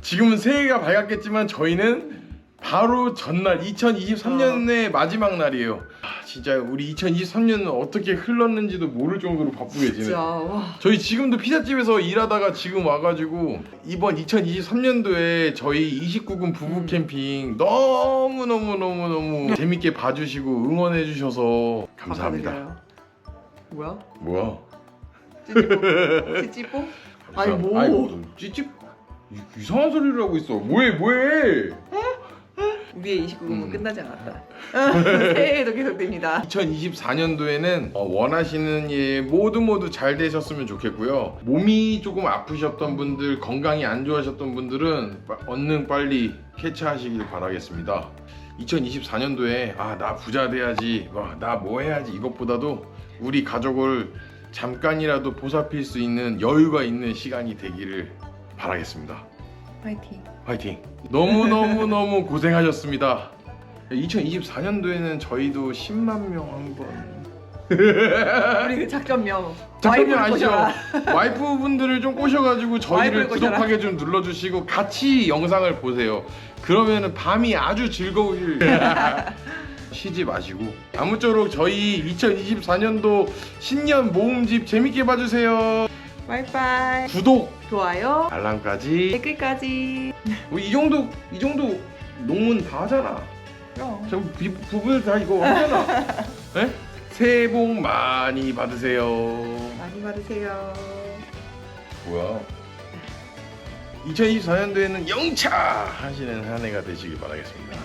지금은 새해가 밝았겠지만 저희는 바로 전날 2023년의 마지막 날이에요. 아, 진짜 우리 2023년은 어떻게 흘렀는지도 모를 정도로 바쁘게 지내. 진짜 와. 저희 지금도 피자집에서 일하다가 지금 와가지고 이번 2023년도에 저희 29군 부부 캠핑 너무 너무 너무 너무 재밌게 봐주시고 응원해 주셔서 감사합니다. 감사드려요. 뭐야? 뭐야? 찌찌뽀? 찌찌뽀? 아니 뭐? 찌찌 이- 이상한 소리를 하고 있어. 뭐해 뭐해? 우리의 29분은 음. 끝나지 않았다. 새해에도 계속됩니다. 2024년도에는 어, 원하시는 일 모두 모두 잘 되셨으면 좋겠고요. 몸이 조금 아프셨던 분들, 건강이 안 좋아하셨던 분들은 빠- 얼른 빨리 캐치하시길 바라겠습니다. 2024년도에 아 나 부자 돼야지, 나뭐 해야지 이것보다도 우리 가족을 잠깐이라도 보살필 수 있는 여유가 있는 시간이 되기를 바라겠습니다. 파이팅. 화이팅! 너무너무너무 고생하셨습니다. 2024년도에는 저희도 10만 명 한번 우리 그 작전명. 작전명 와이프를 아시죠? 꼬셔라. 와이프분들을 좀 꼬셔가지고 저희를 와이프를 꼬셔라. 구독하게 좀 눌러주시고 같이 영상을 보세요. 그러면은 밤이 아주 즐거우실 쉬지 마시고 아무쪼록 저희 2024년도 신년 모음집 재밌게 봐주세요. 바이바이. 구독, 좋아요. 알람까지. 댓글까지. 뭐이 정도 이 정도 농은 다 하잖아. 그럼. 저 비- 부부들 다 이거 하잖아. 네? 새해 복 많이 받으세요. 많이 받으세요. 뭐야? 2024년도에는 영차 하시는 한 해가 되시길 바라겠습니다.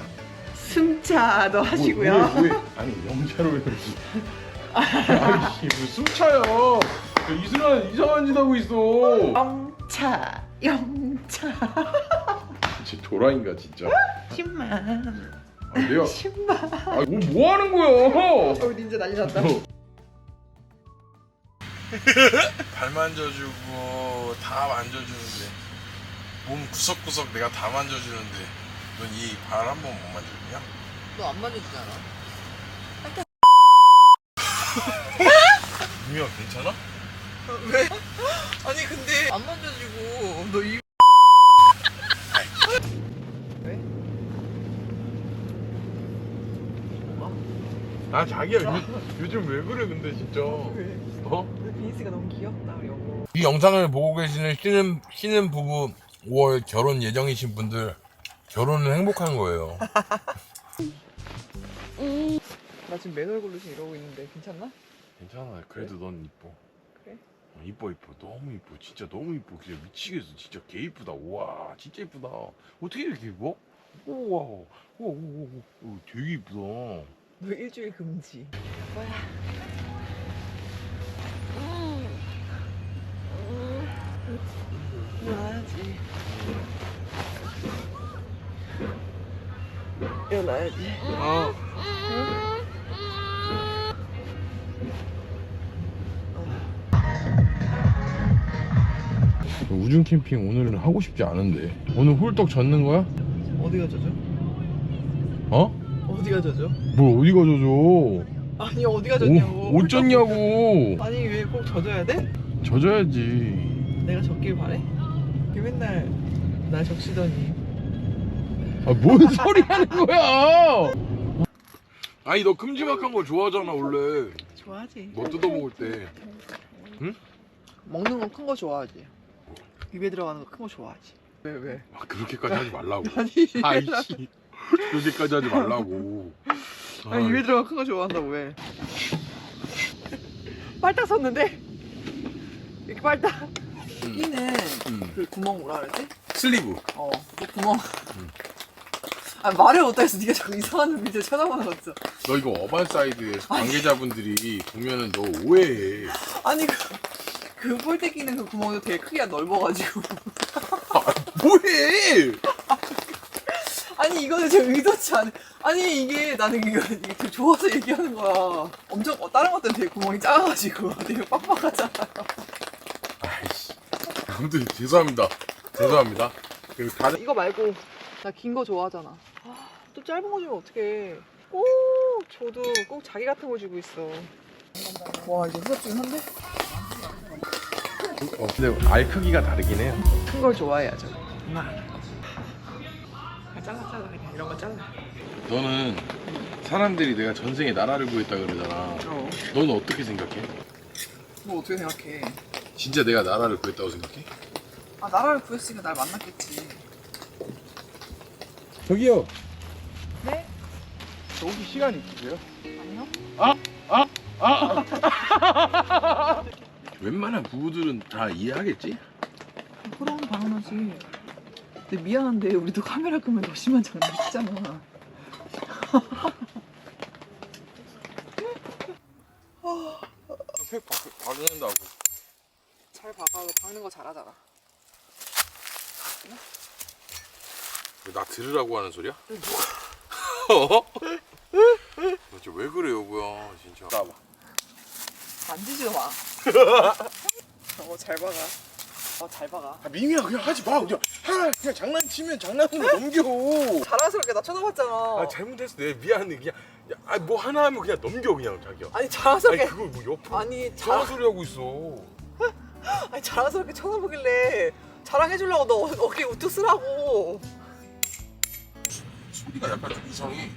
숨차도 하시고요. 뭐, 왜, 왜, 아니 영차로 해야지. 아이씨 무슨 숨차요? 이승환 이상한 짓 하고 있어. 영차. 영차. 진짜 도라인가 진짜. 10만. 아, 내가 10만. 아, 뭐, 뭐 하는 거야? 어, 닌자 난리 났다. 발 만져주고 다 만져주는데 몸 구석구석 내가 다 만져주는데 넌이발 한 번 못 만져주냐? 너 안 만져주잖아. 유미야 괜찮아? 왜? 아니 근데 안 만져주고 너 이. 왜? 아 자기야 요, 요즘 왜 그래 근데 진짜 왜? 어? 비니스가 너무 귀엽다 우리 여보. 이 영상을 보고 계시는 신은, 신은 부부 5월 결혼 예정이신 분들 결혼은 행복한 거예요. 나 지금 맨 얼굴로 지금 이러고 있는데 괜찮나? 괜찮아. 그래도 넌 이뻐. 그래? 어, 이뻐 이뻐. 너무 이뻐. 진짜 너무 이뻐. 그냥 미치겠어. 진짜 개 이쁘다. 우와. 진짜 이쁘다. 어떻게 이렇게 이뻐? 우와. 우와 우와 우와, 우와 되게 이쁘다. 너 일주일 금지. 뭐야? 일어나야지. 일어나야지. 어. 우중 캠핑 오늘은 하고 싶지 않은데 오늘 홀떡 젓는 거야? 어디가 젖어? 어? 어디가 젖어? 뭘 어디가 져줘 아니 어디가 젖냐고. 옷, 옷 젖냐고 아니 왜 꼭 젖어야 돼? 젖어야지 내가 젖길 바래? 왜 맨날 날 적시더니. 아 뭔 소리 하는 거야 아니 너 큼지막한 거 좋아하잖아 원래 좋아하지. 뭐 뜯어 먹을 때 먹는 건 큰 거 좋아하지. 입에 들어가는 거 큰 거 좋아하지. 왜 왜? 아, 그렇게까지 하지 말라고 아니 아이씨 그렇게까지 하지 말라고 아니 입에 들어가 큰 거 좋아한다고 왜? 빨딱 섰는데 이렇게 빨딱. 음. 이는 음. 그 구멍 뭐라 그러지? 슬리브 어, 그 구멍. 아 말을 못하겠어. 네가 자꾸 이상한 눈빛을 쳐다보는 거 있어. 너 이거 어반 사이드에 관계자분들이 보면은 너 오해해 아니 그, 그 폴대 끼는 그 구멍도 되게 크기가 넓어가지고. 뭐해 아니 이거는 제 의도치 않은. 아니 이게 나는 이거 이게 되게 좋아서 얘기하는 거야. 엄청 어, 다른 것들은 되게 구멍이 작아가지고 되게 빡빡하잖아. 아이씨 아무튼 죄송합니다 죄송합니다 그리고 다른 이거 말고 나 긴 거 좋아하잖아. 아, 또 짧은 거 주면 어떡해. 꼭 저도 꼭 자기 같은 거 주고 있어. 와 이거 수업 중한데? 어, 근데 알 크기가 다르긴 해요. 큰 걸 좋아해야죠. 엄마. 잘라 잘라 그냥 이런 거 잘라. 너는 사람들이 내가 전생에 나라를 구했다 그러잖아. 어. 너는 어떻게 생각해? 뭐 어떻게 생각해? 진짜 내가 나라를 구했다고 생각해? 아 나라를 구했으니까 날 만났겠지. 저기요. 네? 혹시 시간 있으세요? 아니요? 웬만한 부부들은 다 이해하겠지? 그럼 당연하지. 근데 미안한데 우리도 카메라 끄면 너 심한 장난치잖아. 팩 박는다고. 잘 박아. 너 박는 거 잘하잖아. 나 들으라고 하는 소리야? 어? 도대체 왜 그래 여보야 진짜. 나봐. 만지지도 마. 어, 잘 박아. 어, 잘 박아. 아, 미미야 그냥 하지 마 그냥 하 그냥 장난치면 장난으로 넘겨. 자랑스럽게 나 쳐다봤잖아. 아 잘못했어 내 미안해 그냥 야, 아, 뭐 하나 하면 그냥 넘겨 그냥 자기야. 아니 아니 자랑스럽게 그걸 뭐 옆으로 아니 이상한 자랑 소리 하고 있어. 아니 자랑스럽게 쳐다보길래 자랑해주려고 너 어- 어깨 우뚝 쓰라고. 소리가 약간 좀 이상해.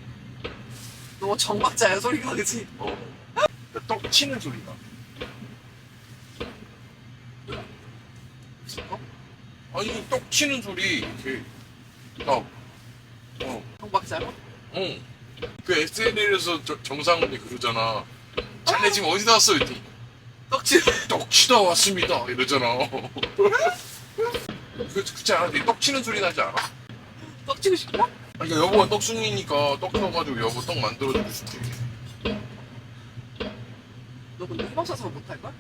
너 정박자야 소리가 그지? 어. 떡 치는 소리가. 어? 아니 떡 치는 소리. 그 떡. 어. 정박자로? 응. 그 SNL에서 정상훈이 그러잖아. 자네 지금 어디다 왔어? 이랬더니 떡지. 떡 치다 왔습니다. 이러잖아. 그, 그렇지 않아? 떡 치는 소리 나지 않아? 떡지고 싶어? 그러니까 여보가 떡순이니까 떡 쳐가지고 여보 떡 만들어주고 싶지. 너 근데 힘없어서 못할 걸?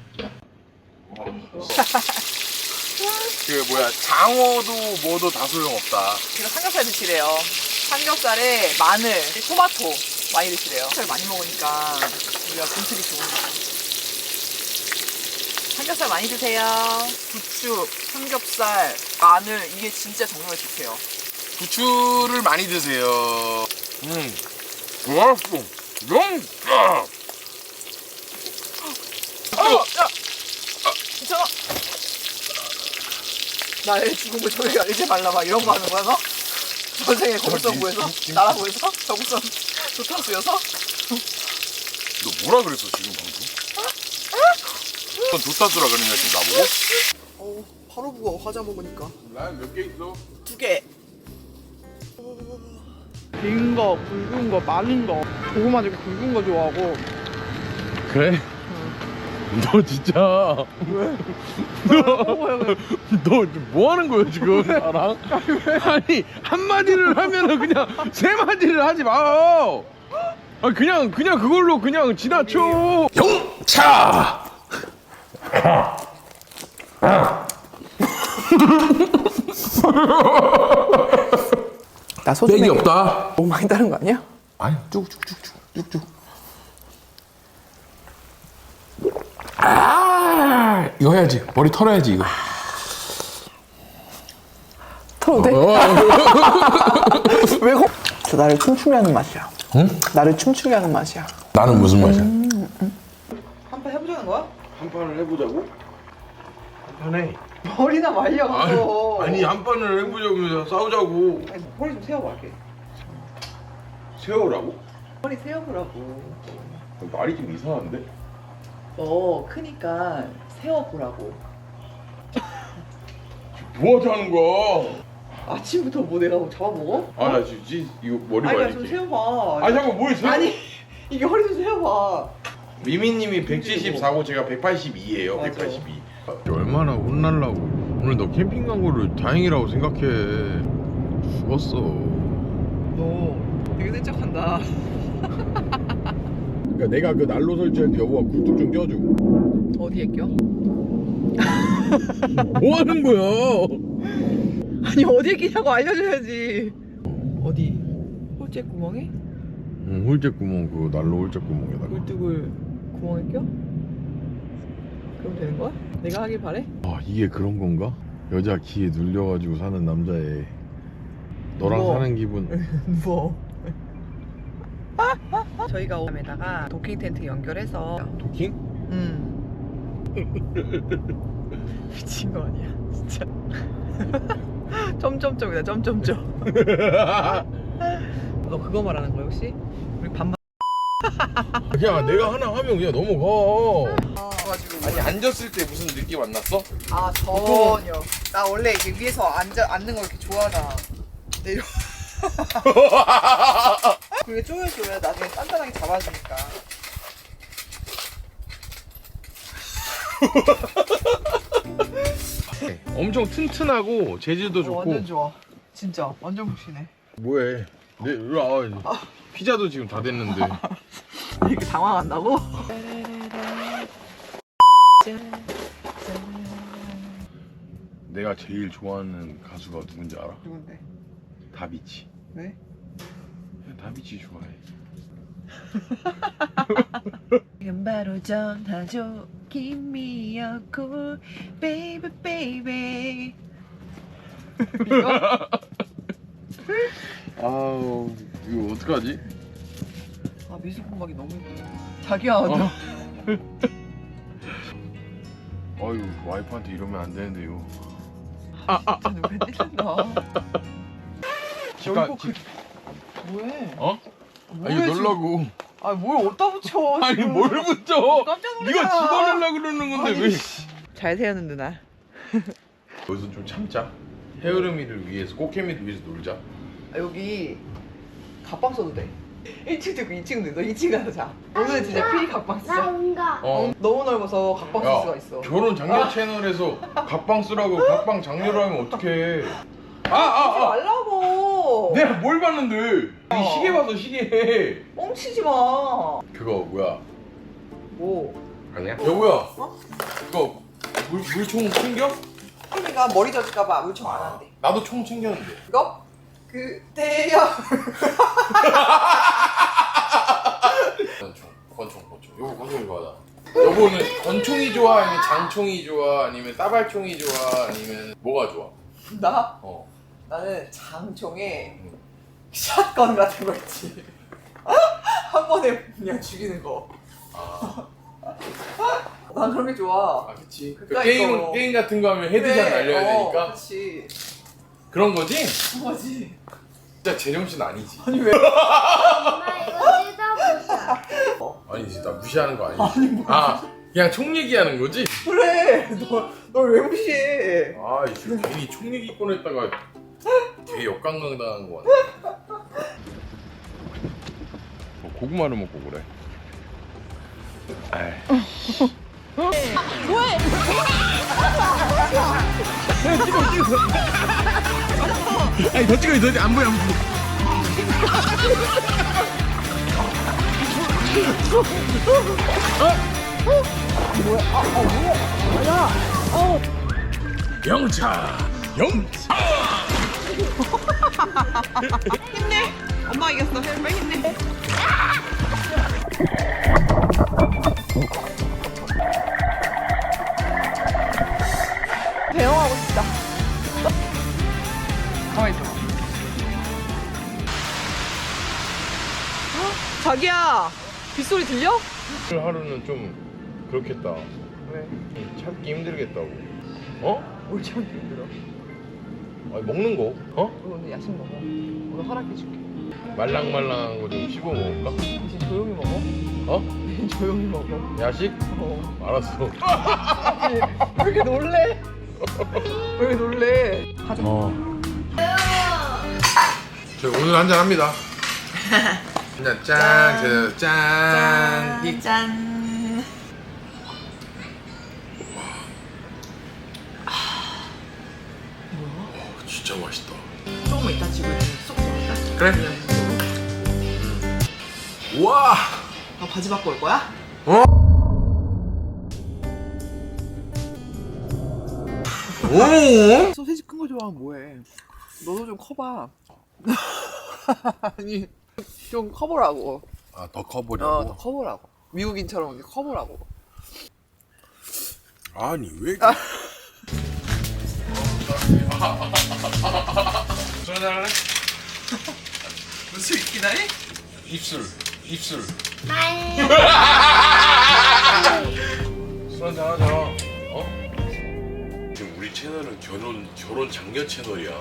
그 뭐야 장어도 뭐도 다 소용없다. 이거 삼겹살 드시래요. 삼겹살에 마늘, 토마토 많이 드시래요. 삼겹살 많이 먹으니까 우리가 군틀이 좋은 거죠. 삼겹살 많이 드세요. 부추, 삼겹살, 마늘 이게 진짜 정말 좋대요. 부추를 많이 드세요. 음, 맛있어. 영가. 어, 야, 괜찮아. 나의 죽음을 저에게 알리지 말라 막 이런 거 하는 거야 너? 전생에 거북선 구해서 나라 구해서 거북선 조타수여서 너 뭐라 그랬어 지금 방금? 넌 도타수라 그랬냐 지금 나보고? 어 바로 부어 과자 먹으니까 라면 몇개 있어? 두 개. 긴 거, 굵은 거, 많은 거. 고구마 중에 굵은 거 좋아하고. 그래? 너 진짜 왜? 너뭐 하는 거야 지금 나랑? 아니 한 마디를 하면은 그냥 세 마디를 하지 마. 아 그냥 그냥 그걸로 그냥 지나쳐. 영차. 나 소주 백이 없다. 너무 많이 다른 거 아니야? 아니 쭉쭉쭉쭉 쭉쭉. 아 이거 해야지 머리 털어야지 이거. 털어도 돼? 왜 거? 저 나를 춤추게 하는 맛이야. 응? 나를 춤추게 하는 맛이야. 나는 무슨 맛이야? 한 판 해보자는 거야? 한 판을 해보자고? 한 판에. 머리나 말려. 아니 한 판을 해보자고 싸우자고. 아니, 머리 좀 세워볼게. 세우라고? 머리 세워보라고. 말이 좀 이상한데? 너 크니까 세워보라고. 뭐 하자는 거야? 아침부터 뭐 내가 뭐 잡아먹어? 아 나 지금 지- 이거 머리 아니, 나 좀. 세워봐. 아 잠깐 뭘 세워? 아니, 이게 허리 좀 세워봐. 미미님이 174고 제가 182예요. 맞아. 182. 얼마나 혼날라고. 오늘 너 캠핑 간 거를 다행이라고 생각해. 죽었어. 너 되게 센척한다. 그러니까 내가 그 난로 설치할 때 여보가 굴뚝 좀 껴줘. 어디에 껴? 뭐 하는 거야? 아니, 어디에 끼냐고 알려줘야지. 어디? 홀째 구멍에? 응, 홀째 구멍 그 난로 홀째 구멍에다가. 굴뚝을 구멍에 껴? 그럼 되는 거야? 내가 하길 바래? 아 이게 그런 건가? 여자 기에 눌려가지고 사는 남자애. 너랑 뭐? 사는 기분. 무서워. 저희가 오면에다가 도킹 텐트 연결해서 도킹? 음. 미친 거 아니야 진짜 점점점이다 점점점 너 그거 말하는 거야 혹시? 우리 반반 야 내가 하나 하면 그냥 넘어가 가지고. 아니 앉았을 때 무슨 느낌 안 났어? 아 전혀. 나 원래 이게 위에서 앉아 앉는 걸 이렇게 좋아하잖아 내려 그게 쪼여줘야 나중에 단단하게 잡아주니까. 엄청 튼튼하고 재질도 어, 좋고. 완전 좋아. 진짜 완전 푹신해. 뭐해? 내 이리 와. 피자도 지금 다 됐는데. 이렇게 당황한다고? 내가 제일 좋아하는 가수가 누군지 알아? 누군데? 다비치 왜? 그냥 다비치 좋아해 지금 바로 전화줘 Give me a call Baby baby 이거? 아우 이거 어떡하지? 아 미술공학이 너무 힘들어 자기야 너 어. 어휴 와이프한테 이러면 안 되는데요 진짜 눈에 띄는다 기가- 여기 그... 뭐해? 어? 아 뭐해, 이거 지금? 넣으려고. 아 뭘 어디다 붙여 아니 지금. 뭘 붙여? 깜짝 이거 놀랐잖아 집어넣으려고 그러는 건데 아니, 왜잘 세웠는데 나. 여기서 좀 참자. 헤어름이를 위해서 꽃개미를 위해서 놀자. 아, 여기 갑방 써도 돼 1층도 있고 2층도 있어 2층 가서 자 오늘 진짜 필히 갑방 나 쓰자 온다. 어. 너무 넓어서 갑방 쓸 수가 야, 있어. 결혼 장려 채널에서 각방 쓰라고 각방 장려를 하면 어떡해. 하지 아아아 말라고. 내가 뭘 봤는데? 어. 이 시계 봐서 시계 뻥치지 마. 뭐? 그거 뭐야? 아니야? 여보야? 그거 물, 물총 챙겨? 혜미가 머리 젖을까봐 물총 안 한대 나도 총 챙겼는데. 이거? 그때야 권총 권총 권총. 여보 권총이 좋아하잖아 여보는 권총이 좋아? 아니면 장총이 좋아? 아니면 따발총이 좋아? 아니면 뭐가 좋아? 나? 어. 나는 장총에 응. 샷건 같은 거 있지. 한 번에 그냥 죽이는 거. 아, 난 그런 게 좋아. 아 그치. 그 그러니까 게임, 이거. 게임 같은 거 하면 헤드샷 날려야 어, 되니까. 그치 그런 거지? 그거지? 진짜 제정신 아니지. 아니 왜? 엄마 이거 뜯어보자. 아니 진짜 나 무시하는 거 아니지? 아 그냥 총 얘기하는 거지? 그래! 널왜 무시해? 아 이거 괜히 총 얘기 꺼냈다가 되게 역강강 당한 거 같네. 뭐 고구마를 먹고 그래. 아이 아니 더 찍어 더 찍어 안 보여 안 보여. 영차 영차. 힘내. 엄마 이겼어. 힘내 빗소리 들려? 오늘 하루는 좀 그렇겠다 왜? 참기 힘들겠다고 어? 뭘 참기 힘들어 아니 먹는 거 어? 너 오늘 야식 먹어 오늘 허락해줄게 말랑말랑한 거 좀 씹어 먹을까? 이제 조용히 먹어 어? 이제 조용히 먹어 야식? 어. 알았어 왜 이렇게 놀래? 왜 이렇게 놀래? 가자 어. 저희 오늘 한잔 합니다 한잔 짠, 짠, 짠. 이- 짠. 진짜 맛있다 조금 이따 집을 쏙 들어갈까? 그래 우와 너 바지 바꿔 올 거야? 오 소세지 큰 거 좋아하면 뭐해? 너도 좀 커봐. 아니 좀 커보라고. 아, 더 어, 커보려고? 더 커보라고. 미국인처럼 이렇게 커보라고. 아니 왜술 한잔 할래? 무슨 있기나 해? 입술 입술. 술 한잔 하자 어? 채널은 결혼 결혼 장려 채널이야.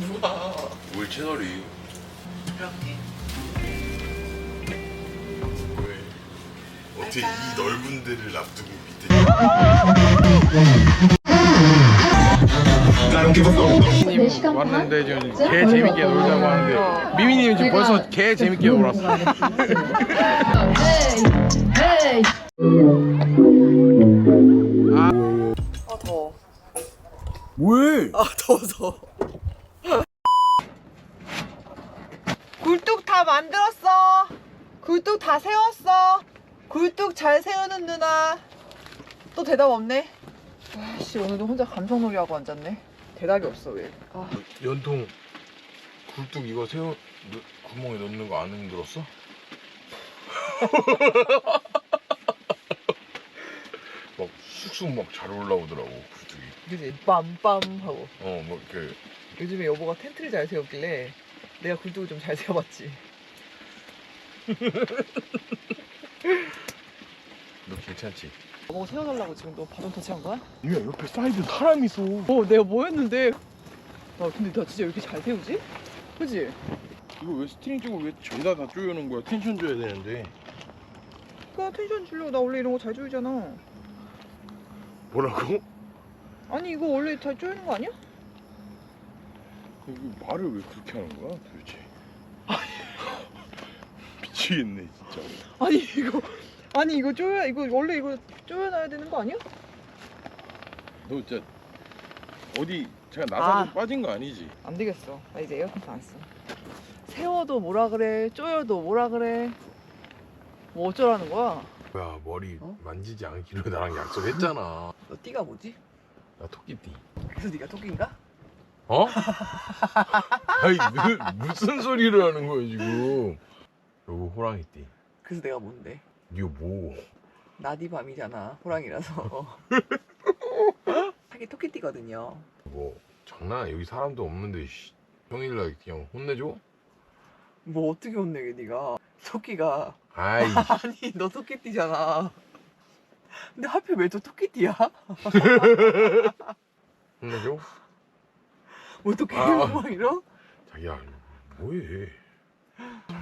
누가 뭘 채널이? 그렇게 어떻게 이 넓은 데를 놔두고 밑에 님 왔는데 지금 개 재밌게 놀자고 하는데 미미님 지금 벌써 개 재밌게 놀았어. 아 더워. 왜? 아 더워서. 굴뚝 다 만들었어. 굴뚝 다 세웠어 굴뚝 잘 세우는 누나. 또 대답 없네? 아씨 오늘도 혼자 감성놀이 하고 앉았네. 대답이 없어 왜. 아, 연통 굴뚝 이거 세워 넣- 구멍에 넣는 거 안 힘들었어? 막 쑥쑥 막 잘 올라오더라고 굴뚝이. 그지? 빰빰 하고. 어 뭐 이렇게. 요즘에 여보가 텐트를 잘 세웠길래 내가 굴뚝을 좀 잘 세워봤지 너 괜찮지? 여보가 세워달라고 지금 너 바톤 터치한 거야? 야 옆에 사이드 사람 있어. 어 내가 뭐 했는데 아 근데 나 진짜 왜 이렇게 잘 세우지? 그지? 이거 왜 스트링 쪽을 왜 저기다 다 조여놓은 거야? 텐션 줘야 되는데. 그니까 텐션 주려고 나 원래 이런 거 잘 조이잖아 뭐라고? 아니 이거 원래 잘 조이는 거 아니야? 이거 말을 왜 그렇게 하는 거야 도대체? 미치겠네 진짜. 아니 이거 아니 이거 조여 이거 원래 이거 조여놔야 되는 거 아니야? 너 진짜 어디 제가 나사로 아. 빠진 거 아니지? 안 되겠어 나 이제 에어컨 안 써. 세워도 뭐라 그래 조여도 뭐라 그래 뭐 어쩌라는 거야? 야 머리 어? 만지지 않기로 나랑 약속했잖아. 너 띠가 뭐지? 나 토끼띠. 그래서 네가 토끼인가? 어? 아니 너, 무슨 소리를 하는 거야 지금? 요거 호랑이띠. 그래서 내가 뭔데? 이거 뭐? 낮이 밤이잖아 호랑이라서 하기 토끼띠거든요 뭐 장난 여기 사람도 없는데 씨, 평일날 그냥 혼내줘? 뭐 어떻게 혼내게 네가 토끼가 아이 아니 너 토끼띠잖아 근데 하필 왜 또 토끼띠야? 혼내줘? 어떻게 아. 호랑이로? 자기야 뭐해?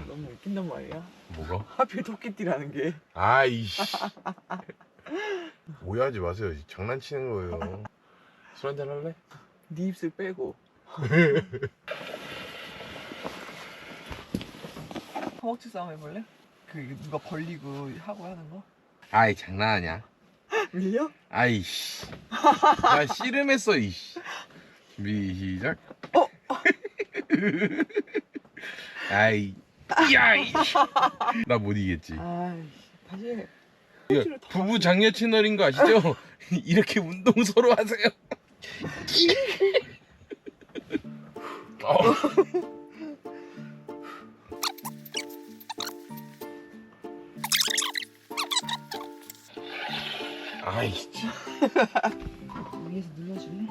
너무 웃긴단 말이야 뭐가? 하필 토끼띠라는 게 아이씨 오해하지 마세요 장난치는 거예요 술 한잔 할래? 네 입술 빼고 허벅지 싸움 해볼래? 그 누가 벌리고 하고 하는 거? 아이 장난하냐? 밀려? 아이씨 나 씨름했어 이씨 준비 시작 어? 아이 야이 나못 이겼지 아이 다시 해 이거 부부 장려 채널인 거 아시죠? 이렇게 운동 서로 하세요 어. 아이 참. 위에서 눌러줄래?